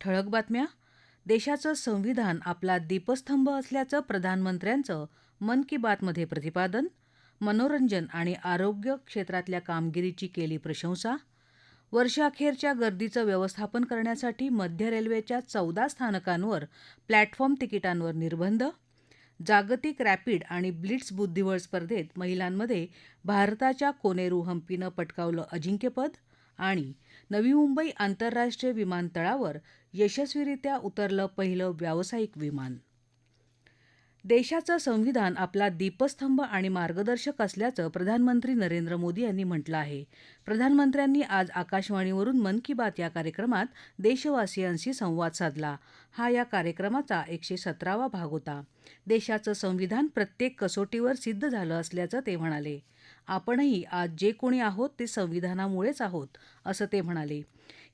ठळक बातम्या. देशाचं संविधान आपला दीपस्तंभ असल्याचं प्रधानमंत्र्यांचं मन की बातमध्ये प्रतिपादन मनोरंजन आणि आरोग्य क्षेत्रातल्या कामगिरीची केली प्रशंसा. वर्षाखेरच्या गर्दीचं व्यवस्थापन करण्यासाठी मध्य रेल्वेच्या चौदा स्थानकांवर प्लॅटफॉर्म तिकिटांवर निर्बंध. जागतिक रॅपिड आणि ब्लिट्स बुद्धिबळ स्पर्धेत महिलांमध्ये भारताच्या कोनेरू हम्पीनं पटकावलं अजिंक्यपद आणि नवी मुंबई आंतरराष्ट्रीय विमानतळावर यशस्वीरित्या उतरलं पहिलं व्यावसायिक विमान. देशाचं संविधान आपला दीपस्तंभ आणि मार्गदर्शक असल्याचं प्रधानमंत्री नरेंद्र मोदी यांनी म्हटलं आहे. प्रधानमंत्र्यांनी आज आकाशवाणीवरून मन की बात या कार्यक्रमात देशवासियांशी संवाद साधला. हा या कार्यक्रमाचा एकशे सतरावा भाग होता. देशाचं संविधान प्रत्येक कसोटीवर सिद्ध झालं असल्याचं ते म्हणाले. आपणही आज जे कोणी आहोत ते संविधानामुळेच आहोत असं ते म्हणाले.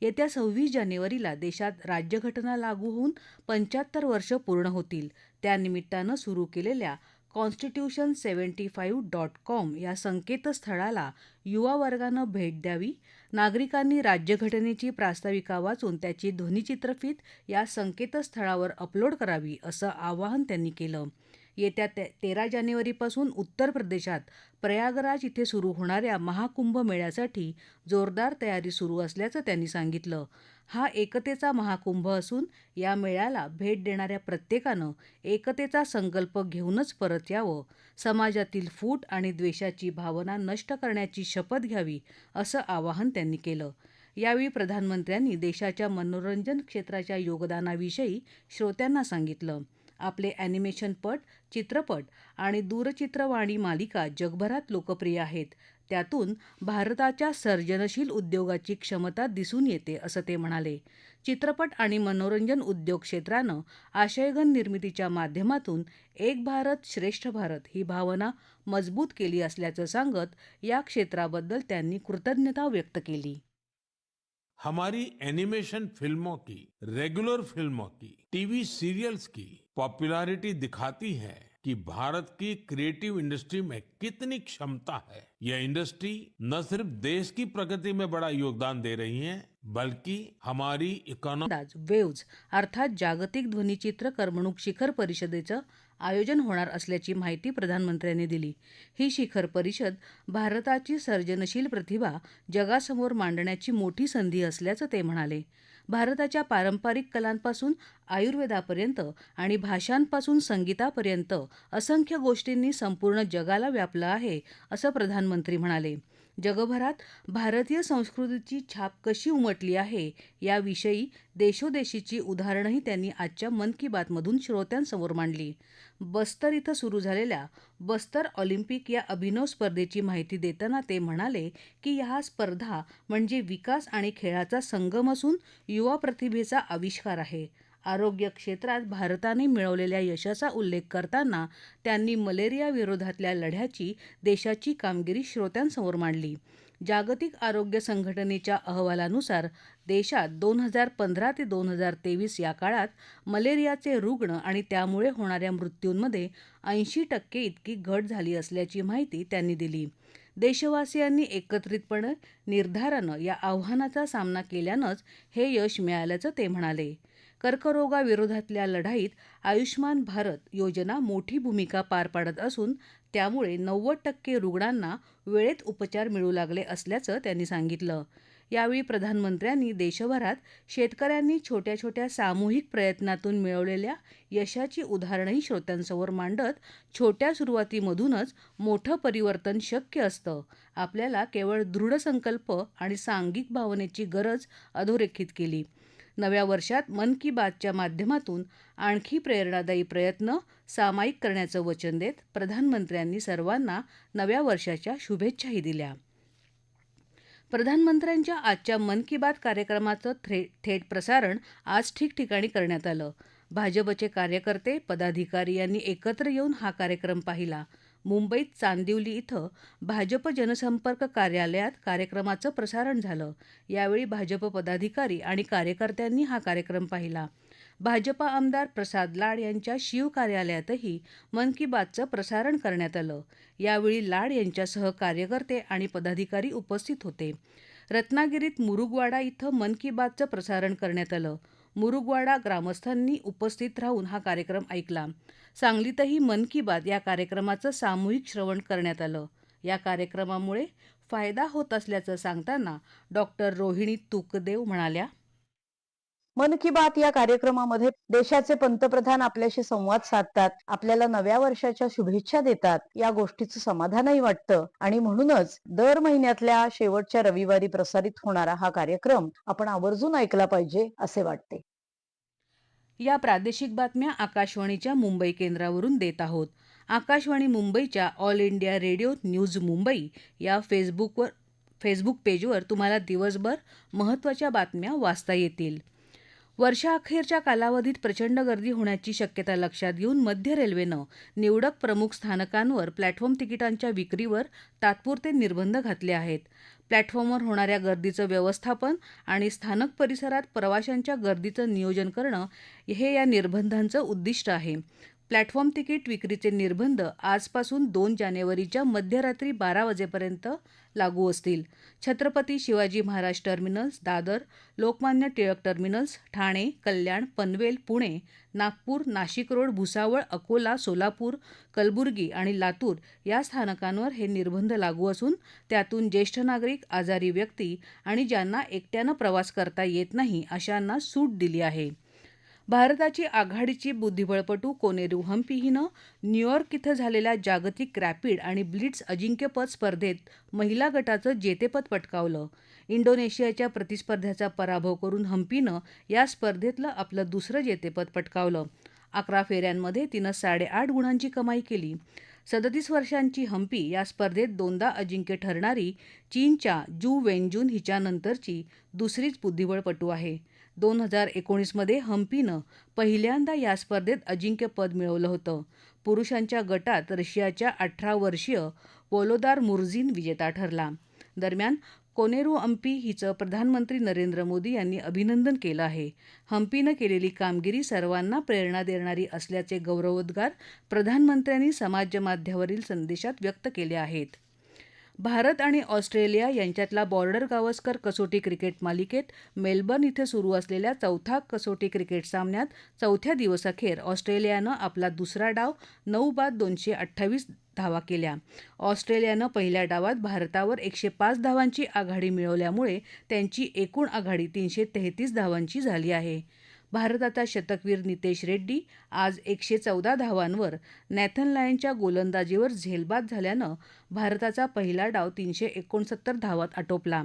येत्या सव्वीस जानेवारीला देशात राज्यघटना लागू होऊन पंच्याहत्तर वर्ष पूर्ण होतील. त्यानिमित्तानं सुरू केलेल्या constitution seventy five dot com या संकेतस्थळाला युवा वर्गानं भेट द्यावी नागरिकांनी राज्यघटनेची प्रास्ताविका वाचून त्याची ध्वनीचित्रफीत या संकेतस्थळावर अपलोड करावी असं आवाहन त्यांनी केलं. येत्या तेरा जानेवारीपासून उत्तर प्रदेशात प्रयागराज इथे सुरू होणाऱ्या महाकुंभ मेळ्यासाठी जोरदार तयारी सुरू असल्याचं त्यांनी सांगितलं. हा एकतेचा महाकुंभ असून या मेळ्याला भेट देणाऱ्या प्रत्येकानं एकतेचा संकल्प घेऊनच परत यावं समाजातील फूट आणि द्वेषाची भावना नष्ट करण्याची शपथ घ्यावी असं आवाहन त्यांनी केलं. यावेळी प्रधानमंत्र्यांनी देशाच्या मनोरंजन क्षेत्राच्या योगदानाविषयी श्रोत्यांना सांगितलं. आपले ॲनिमेशनपट चित्रपट आणि दूरचित्रवाणी मालिका जगभरात लोकप्रिय आहेत. त्यातून भारताच्या सर्जनशील उद्योगाची क्षमता दिसून येते असं ते म्हणाले. चित्रपट आणि मनोरंजन उद्योग क्षेत्रानं आशयघन निर्मितीच्या माध्यमातून एक भारत श्रेष्ठ भारत ही भावना मजबूत केली असल्याचं सांगत या क्षेत्राबद्दल त्यांनी कृतज्ञता व्यक्त केली. हमारी एनिमेशन फिल्मों की रेगुलर फिल्मों की टीवी सीरियल्स की पॉपुलैरिटी दिखाती है। कि भारत की क्रिएटिव इंडस्ट्री में कितनी क्षमता है। यह इंडस्ट्री न सिर्फ देश की प्रगति में बड़ा योगदान दे रही है बल्कि हमारी इकॉनॉमी वेव्ज अर्थात जागतिक ध्वनिचित्र करमणूक शिखर परिषदेचं आयोजन होणार असल्याची माहिती प्रधानमंत्र्यांनी दिली. ही शिखर परिषद भारताची सर्जनशील प्रतिभा जगासमोर मांडण्याची मोठी संधी असल्याचं ते म्हणाले. भारताच्या पारंपरिक कलांपासून आयुर्वेदापर्यंत आणि भाषांपासून संगीतापर्यंत असंख्य गोष्टींनी संपूर्ण जगाला व्यापलं आहे असं प्रधानमंत्री म्हणाले. जगभरात भारतीय संस्कृतीची छाप कशी उमटली आहे याविषयी देशोदेशीची उदाहरणंही त्यांनी आजच्या मन की बातमधून श्रोत्यांसमोर मांडली. बस्तर इथं सुरू झालेल्या बस्तर ऑलिम्पिक या अभिनव स्पर्धेची माहिती देताना ते म्हणाले की या स्पर्धा म्हणजे विकास आणि खेळाचा संगम असून युवा प्रतिभेचा आविष्कार आहे. आरोग्य क्षेत्रात भारताने मिळवलेल्या यशाचा उल्लेख करताना त्यांनी मलेरियाविरोधातल्या लढ्याची देशाची कामगिरी श्रोत्यांसमोर मांडली. जागतिक आरोग्य संघटनेच्या अहवालानुसार देशात दोन हजार पंधरा ते दोन हजार तेवीस या काळात मलेरियाचे रुग्ण आणि त्यामुळे होणाऱ्या मृत्यूंमध्ये ऐंशी टक्के इतकी घट झाली असल्याची माहिती त्यांनी दिली. देशवासियांनी एकत्रितपणे निर्धारानं या आव्हानाचा सामना केल्यानंच हे यश मिळाल्याचं ते म्हणाले. कर्करोगाविरोधातल्या लढाईत आयुष्मान भारत योजना मोठी भूमिका पार पाडत असून त्यामुळे नव्वद टक्के रुग्णांना वेळेत उपचार मिळू लागले असल्याचं त्यांनी सांगितलं. यावेळी प्रधानमंत्र्यांनी देशभरात शेतकऱ्यांनी छोट्या छोट्या सामूहिक प्रयत्नातून मिळवलेल्या यशाची उदाहरणंही श्रोत्यांसमोर मांडत छोट्या सुरुवातीमधूनच मोठं परिवर्तन शक्य असतं. आपल्याला केवळ दृढ संकल्प आणि सांघिक भावनेची गरज अधोरेखित केली. नव्या वर्षात मन की बातच्या माध्यमातून आणखी प्रेरणादायी प्रयत्न सामायिक करण्याचं वचन देत प्रधानमंत्र्यांनी सर्वांना नव्या वर्षाच्या शुभेच्छाही दिल्या. प्रधानमंत्र्यांच्या आजच्या मन की बात कार्यक्रमाचं थ्रे थेट प्रसारण आज ठिकठिकाणी करण्यात आलं. भाजपचे कार्यकर्ते पदाधिकारी यांनी एकत्र येऊन हा कार्यक्रम पाहिला. मुंबईत चांदिवली इथं भाजप जनसंपर्क कार्यालयात कार्यक्रमाचं प्रसारण झालं. यावेळी भाजप पदाधिकारी आणि कार्यकर्त्यांनी हा कार्यक्रम पाहिला. भाजपा आमदार प्रसाद लाड यांच्या शिव कार्यालयातही मन की बातचं प्रसारण करण्यात आलं. यावेळी लाड यांच्यासह कार्यकर्ते आणि पदाधिकारी उपस्थित होते. रत्नागिरीत मुरुगवाडा इथं मन की बातचं प्रसारण करण्यात आलं. मुरुगवाडा ग्रामस्थांनी उपस्थित राहून हा कार्यक्रम ऐकला. सांगलीतही मन की बात या कार्यक्रमाचं सामूहिक श्रवण करण्यात आलं. या कार्यक्रमामुळे फायदा होत असल्याचं सांगताना डॉक्टर रोहिणी तुकदेव म्हणाल्या मन की बात या कार्यक्रमामध्ये देशाचे पंतप्रधान आपल्याशी संवाद साधतात आपल्याला नव्या वर्षाच्या शुभेच्छा देतात या गोष्टीचं समाधानही वाटतं. आणि म्हणूनच दर महिन्यातल्या शेवटच्या रविवारी प्रसारित होणारा हा कार्यक्रम आपण आवर्जून ऐकला पाहिजे असे वाटते. या प्रादेशिक बातम्या आकाशवाणीच्या मुंबई केंद्रावरून देत आहोत. आकाशवाणी मुंबईच्या All India Radio News Mumbai या फेसबुकवर फेसबुक पेजवर तुम्हाला दिवसभर महत्त्वाच्या बातम्या वाचता येतील. वर्षाअखेरच्या कालावधीत प्रचंड गर्दी होण्याची शक्यता लक्षात घेऊन मध्य रेल्वेनं निवडक प्रमुख स्थानकांवर प्लॅटफॉर्म तिकिटांच्या विक्रीवर तात्पुरते निर्बंध घातले आहेत. प्लॅटफॉर्मवर होणाऱ्या गर्दीचं व्यवस्थापन आणि स्थानक परिसरात प्रवाशांच्या गर्दीचं नियोजन करणं हे या निर्बंधांचं उद्दिष्ट आहे. प्लॅटफॉर्म तिकीट विक्रीचे निर्बंध आजपासून दोन जानेवारीच्या मध्यरात्री बारा वाजेपर्यंत लागू असतील. Chhatrapati Shivaji Maharaj terminals Dadar Lokmanya Tilak terminals Thane Kalyan Panvel Pune Nagpur Nashik road Bhusawal Akola Solapur Kalaburagi आणि लातूर या स्थानकांवर हे निर्बंध लागू असून त्यातून ज्येष्ठ नागरिक आजारी व्यक्ती आणि ज्यांना एकट्यानं प्रवास करता येत नाही अशांना सूट दिली आहे. भारताची आघाडीची बुद्धिबळपटू कोनेरू हम्पी हिनं न्यूयॉर्क इथं झालेल्या जागतिक रॅपिड आणि ब्लिट्स अजिंक्यपद स्पर्धेत महिला गटाचं जेतेपद पटकावलं. इंडोनेशियाच्या प्रतिस्पर्ध्याचा पराभव करून हम्पीनं या स्पर्धेतलं आपलं दुसरं जेतेपद पटकावलं. अकरा फेऱ्यांमध्ये तिनं साडेआठ गुणांची कमाई केली. सदतीस वर्षांची हम्पी या स्पर्धेत दोनदा अजिंक्य ठरणारी चीनच्या जू वेनजून हिच्यानंतरची दुसरीच बुद्धिबळपटू आहे. दोन हजार एकोणीसमध्ये हम्पीनं पहिल्यांदा या स्पर्धेत अजिंक्यपद मिळवलं होतं. पुरुषांच्या गटात रशियाच्या अठरा वर्षीय पोलोदार मुर्झिन विजेता ठरला. दरम्यान कोनेरू हम्पी हिचं प्रधानमंत्री नरेंद्र मोदी यांनी अभिनंदन केलं आहे. हम्पीनं केलेली कामगिरी सर्वांना प्रेरणा देणारी असल्याचे गौरवोद्गार प्रधानमंत्र्यांनी समाजमाध्यावरील संदेशात व्यक्त केले आहेत. भारत आणि ऑस्ट्रेलिया यांच्यातला बॉर्डर गावस्कर कसोटी क्रिकेट मालिकेत मेलबर्न इथं सुरू असलेल्या चौथा कसोटी क्रिकेट सामन्यात चौथ्या दिवसाखेर ऑस्ट्रेलियानं आपला दुसरा डाव नऊ बाद दोनशे अठ्ठावीस धावा केल्या. ऑस्ट्रेलियानं पहिल्या डावात भारतावर एकशे पाच धावांची आघाडी मिळवल्यामुळे त्यांची एकूण आघाडी तीनशे तेहतीस धावांची झाली आहे. भारताचा शतकवीर नितेश रेड्डी आज एकशे चौदा धावांवर नॅथन लायनच्या गोलंदाजीवर झेलबाद झाल्यानं भारताचा पहिला डाव तीनशे एकोणसत्तर धावात आटोपला.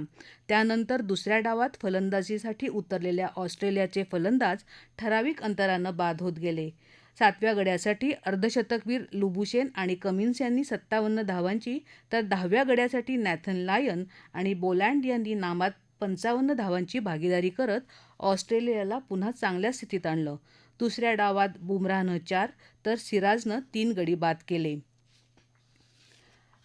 त्यानंतर दुसऱ्या डावात फलंदाजीसाठी उतरलेल्या ऑस्ट्रेलियाचे फलंदाज ठराविक अंतरानं बाद होत गेले. सातव्या गड्यासाठी अर्धशतकवीर लुबुशेन आणि कमिन्स यांनी सत्तावन्न धावांची तर दहाव्या गड्यासाठी नॅथन लायन आणि बोलँड यांनी नामात पंचावन्न धावांची भागीदारी करत ऑस्ट्रेलियाला पुन्हा चांगल्या स्थितीत आणलं. दुसऱ्या डावात बुमराहनं चार तर सिराजनं तीन गडी बाद केले.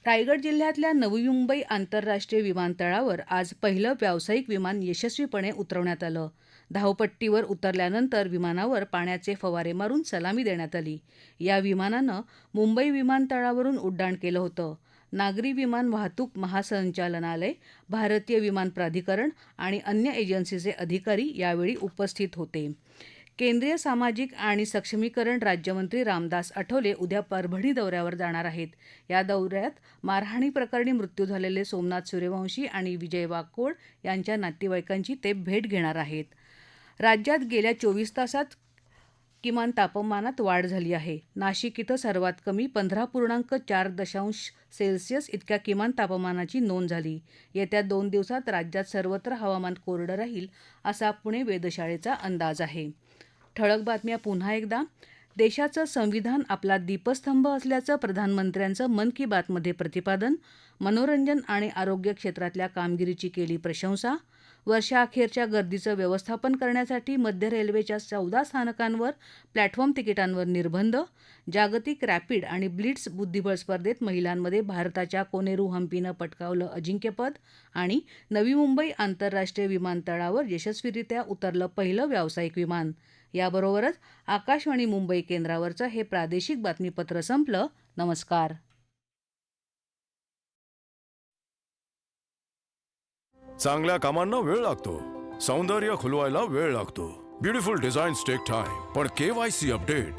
रायगड जिल्ह्यातल्या नवी मुंबई आंतरराष्ट्रीय विमानतळावर आज पहिलं व्यावसायिक विमान यशस्वीपणे उतरवण्यात आलं. धावपट्टीवर उतरल्यानंतर विमानावर पाण्याचे फवारे मारून सलामी देण्यात आली. या विमानानं मुंबई विमानतळावरून उड्डाण केलं होतं. नागरी विमान वाहतूक महासंचालनालय भारतीय विमान प्राधिकरण आणि अन्य एजन्सीचे अधिकारी यावेळी उपस्थित होते. केंद्रीय सामाजिक आणि सक्षमीकरण राज्यमंत्री रामदास आठवले उद्या परभणी दौऱ्यावर जाणार आहेत. या दौऱ्यात मारहाणी प्रकरणी मृत्यू झालेले सोमनाथ सूर्यवंशी आणि विजय वाकोड यांच्या नातेवाईकांची ते भेट घेणार आहेत. राज्यात गेल्या चोवीस तासात किमान तापमानात वाढ झाली आहे. नाशिक इथं सर्वात कमी पंधरा पूर्णांक चार दशांश सेल्सिअस इतक्या किमान तापमानाची नोंद झाली. येत्या दोन दिवसात राज्यात सर्वत्र हवामान कोरडं राहील असा पुणे वेधशाळेचा अंदाज आहे. ठळक बातम्या पुन्हा एकदा. देशाचं संविधान आपला दीपस्तंभ असल्याचं प्रधानमंत्र्यांचं मन की बातमध्ये प्रतिपादन मनोरंजन आणि आरोग्य क्षेत्रातल्या कामगिरीची केली प्रशंसा वर्षाअखेरच्या गर्दीचं व्यवस्थापन करण्यासाठी मध्य रेल्वेच्या चौदा स्थानकांवर प्लॅटफॉर्म तिकिटांवर निर्बंध जागतिक रॅपिड आणि ब्लिट्स बुद्धिबळ स्पर्धेत महिलांमध्ये भारताच्या कोनेरू हम्पीनं पटकावलं अजिंक्यपद आणि नवी मुंबई आंतरराष्ट्रीय विमानतळावर यशस्वीरित्या उतरलं पहिलं व्यावसायिक विमान. याबरोबरच आकाशवाणी मुंबई केंद्रावरचं हे प्रादेशिक बातमीपत्र संपलं. नमस्कार. चांगल्या कामांना वेळ लागतो. सौंदर्य खुलवायला वेळ लागतो. ब्युटिफुल डिझाईन्स टेक टाइम पण केवायसी अपडेट.